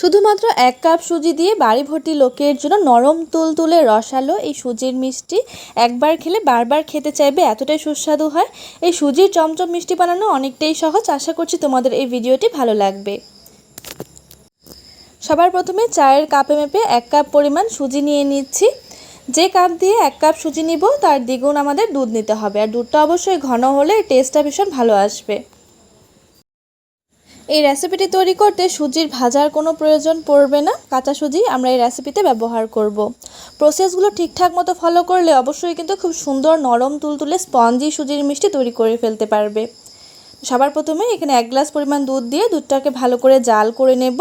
শুধুমাত্র এক কাপ সুজি দিয়ে বাড়ি ভর্তি লোকের জন্য নরম তুলতুলে রসালো এই সুজির মিষ্টি একবার খেলে বারবার খেতে চাইবে, এতটাই সুস্বাদু হয়। এই সুজির চমচম মিষ্টি বানানো অনেকটাই সহজ। আশা করছি তোমাদের এই ভিডিওটি ভালো লাগবে। সবার প্রথমে চায়ের কাপে মেপে এক কাপ পরিমাণ সুজি নিয়ে নিচ্ছি। যে কাপ দিয়ে এক কাপ সুজি নিব, তার দ্বিগুণ আমাদের দুধ নিতে হবে। আর দুধটা অবশ্যই ঘন হলে টেস্টটা ভীষণ ভালো আসবে। এই রেসিপিটি তৈরি করতে সুজির ভাজার কোনো প্রয়োজন পড়বে না। কাঁচা সুজি আমরা এই রেসিপিতে ব্যবহার করব। প্রসেসগুলো ঠিকঠাক মতো ফলো করলে অবশ্যই কিন্তু খুব সুন্দর নরম তুলতুলে স্পঞ্জি সুজির মিষ্টি তৈরি করে ফেলতে পারবে। সবার প্রথমে এখানে এক গ্লাস পরিমাণ দুধ দিয়ে দুধটাকে ভালো করে জাল করে নেব।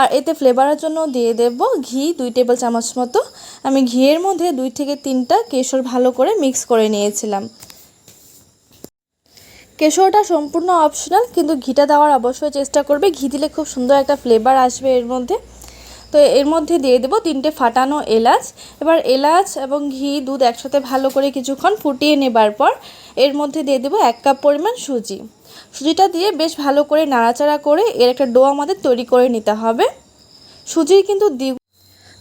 আর এতে ফ্লেভারের জন্য দিয়ে দেব ঘি দুই টেবিল চামচ মতো। আমি ঘিয়ের মধ্যে দুই থেকে তিনটা কেশর ভালো করে মিক্স করে নিয়েছিলাম। কেশরটা সম্পূর্ণ অপশনাল কিন্তু ঘিটা দেওয়ার অবশ্যই চেষ্টা করবে। ঘি দিলে খুব সুন্দর একটা ফ্লেভার আসবে এর মধ্যে। তো এর মধ্যে দিয়ে দেবো তিনটে ফাটানো এলাচ। এবার এলাচ এবং ঘি দুধ একসাথে ভালো করে কিছুক্ষণ ফুটিয়ে নেবার পর এর মধ্যে দিয়ে দেবো এক কাপ পরিমাণ সুজি। সুজিটা দিয়ে বেশ ভালো করে নাড়াচাড়া করে এর একটা ডো আমাদের তৈরি করে নিতে হবে। সুজির কিন্তু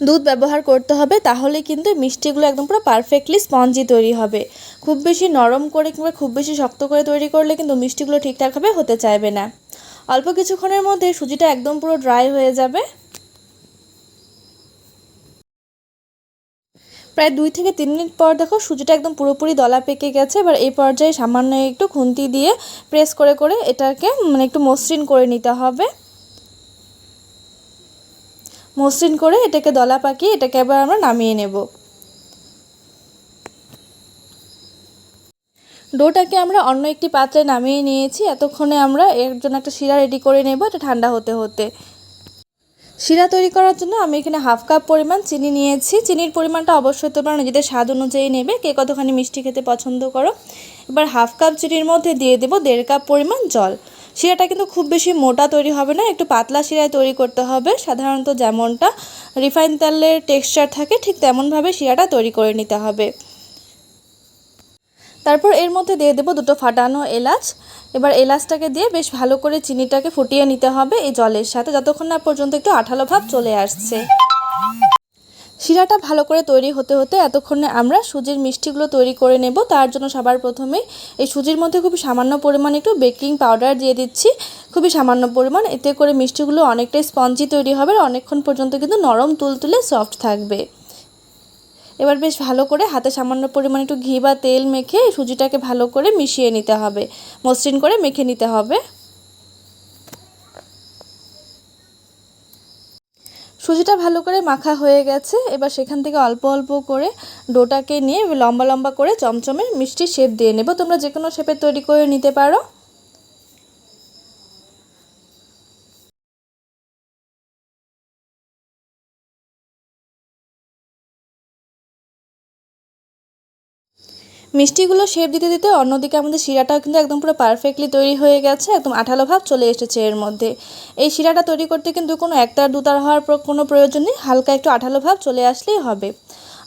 দুধ ব্যবহার করতে হবে, তাহলে কিন্তু মিষ্টিগুলো একদম পুরো পারফেক্টলি স্পঞ্জি তৈরি হবে। খুব বেশি নরম করে কিংবা খুব বেশি শক্ত করে তৈরি করলে কিন্তু মিষ্টিগুলো ঠিকঠাকভাবে হতে চাইবে না। অল্প কিছুক্ষণের মধ্যে সুজিটা একদম পুরো ড্রাই হয়ে যাবে। প্রায় দুই থেকে তিন মিনিট পর দেখো সুজিটা একদম পুরোপুরি দলা পেকে গেছে। এবার এই পর্যায়ে সামান্য একটু খুন্তি দিয়ে প্রেস করে করে এটাকে মানে একটু মসৃণ করে নিতে হবে। মসৃণ করে এটাকে দলা পাকিয়ে এটাকে আবার আমরা নামিয়ে নেব। ডোটাকে আমরা অন্য একটি পাত্রে নামিয়ে নিয়েছি। এতক্ষণে আমরা এর জন্য একটা শিরা রেডি করে নেব, এটা ঠান্ডা হতে হতে। শিরা তৈরি করার জন্য আমি এখানে হাফ কাপ পরিমাণ চিনি নিয়েছি। চিনির পরিমাণটা অবশ্যই তোমরা নিজেদের স্বাদ অনুযায়ী নেবে, কে কতখানি মিষ্টি খেতে পছন্দ করো। এবার হাফ কাপ চিনির মধ্যে দিয়ে দেবো দেড় কাপ পরিমাণ জল। শিরাটা কিন্তু খুব বেশি মোটা তৈরি হবে না, একটু পাতলা শিরায় তৈরি করতে হবে। সাধারণত যেমনটা রিফাইন তেলের টেক্সচার থাকে, ঠিক তেমনভাবে শিরাটা তৈরি করে নিতে হবে। তারপর এর মধ্যে দিয়ে দেবো দুটো ফাটানো এলাচ। এবার এলাচটাকে দিয়ে বেশ ভালো করে চিনিটাকে ফুটিয়ে নিতে হবে এই জলের সাথে, যতক্ষণ না পর্যন্ত একটু আঠালো ভাব চলে আসছে। শিরাটা ভালো করে তৈরি হতে হতে এতক্ষণে আমরা সুজির মিষ্টিগুলো তৈরি করে নেব। তার জন্য সবার প্রথমে এই সুজির মধ্যে খুবই সামান্য পরিমাণ একটু বেকিং পাউডার দিয়ে দিচ্ছি। খুবই সামান্য পরিমাণ, এতে করে মিষ্টিগুলো অনেকটাই স্পঞ্জি তৈরি হবে, আর অনেকক্ষণ পর্যন্ত কিন্তু নরম তুলতুলে সফট থাকবে। এবার বেশ ভালো করে হাতে সামান্য পরিমাণ একটু ঘি বা তেল মেখে সুজিটাকে ভালো করে মিশিয়ে নিতে হবে। মসৃণ করে মেখে নিতে হবে। সুজিটা ভালো করে মাখা হয়ে গেছে। এবার সেখান থেকে অল্প অল্প করে ডোটাকে নিয়ে লম্বা লম্বা করে চমচমে মিষ্টি শেপ দিয়ে নেব। তোমরা যে কোনো শেপে তৈরি করে নিতে পারো। মিষ্টিগুলো শেপ দিতে দিতে অন্যদিকে আমাদের শিরাটাও কিন্তু একদম পুরো পারফেক্টলি তৈরি হয়ে গেছে, একদম আঠালো ভাব চলে এসেছে এর মধ্যে। এই শিরাটা তৈরি করতে কিন্তু কোনো একতার, দুতার হওয়ার কোনো প্রয়োজন নেই, হালকা একটু আঠালো ভাব চলে আসলেই হবে।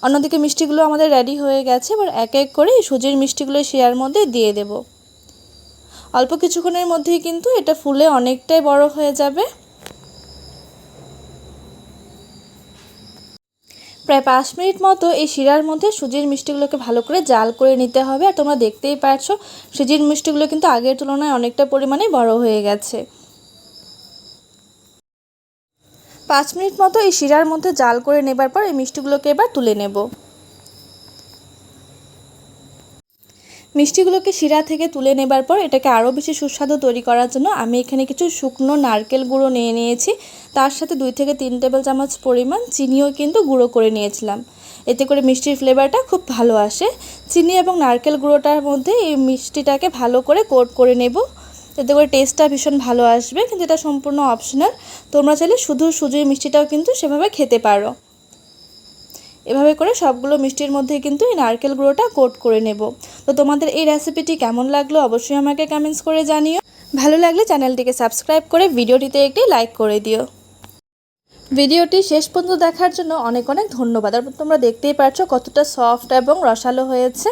অন্যদিকে মিষ্টিগুলো আমাদের রেডি হয়ে গেছে, এবার এক এক করে সুজির মিষ্টিগুলো শিরার মধ্যে দিয়ে দেব। অল্প কিছুক্ষণের মধ্যেই কিন্তু এটা ফুলে অনেকটাই বড় হয়ে যাবে। প্রায় পাঁচ মিনিট মতো এই শিরার মধ্যে সুজির মিষ্টিগুলোকে ভালো করে জাল করে নিতে হবে। আর তোমরা দেখতেই পারছ, সুজির মিষ্টিগুলো কিন্তু আগের তুলনায় অনেকটা পরিমাণে বড় হয়ে গেছে। পাঁচ মিনিট মতো এই শিরার মধ্যে জাল করে নেবার পর এই মিষ্টিগুলোকে এবার তুলে নেব। মিষ্টিগুলোকে শিরা থেকে তুলে নেবার পর এটাকে আরও বেশি সুস্বাদু তৈরি করার জন্য আমি এখানে কিছু শুকনো নারকেল গুঁড়ো নিয়ে নিয়েছি। তার সাথে দুই থেকে তিন টেবিল চামচ পরিমাণ চিনিও কিন্তু গুঁড়ো করে নিয়েছিলাম। এতে করে মিষ্টির ফ্লেভারটা খুব ভালো আসে। চিনি এবং নারকেল গুঁড়োটার মধ্যে এই মিষ্টিটাকে ভালো করে কোট করে নেব। এতে করে টেস্টটা ভীষণ ভালো আসবে, কিন্তু এটা সম্পূর্ণ অপশনাল তোমরা চাইলে শুধু সুজির মিষ্টিটাও কিন্তু সেভাবে খেতে পারো। এভাবে করে সবগুলো মিষ্টির মধ্যে কিন্তু এই নারকেল গুঁড়োটা কোট করে নেব। তো তোমাদের এই রেসিপিটি কেমন লাগল অবশ্যই আমাকে কমেন্টস করে জানিও। ভালো লাগলে চ্যানেলটিকে সাবস্ক্রাইব করে ভিডিওটিতে একটি লাইক করে দিও। ভিডিওটি শেষ পর্যন্ত দেখার জন্য অনেক অনেক ধন্যবাদ। আর তোমরা দেখতেই পারছ কতটা সফট এবং রসালো হয়েছে।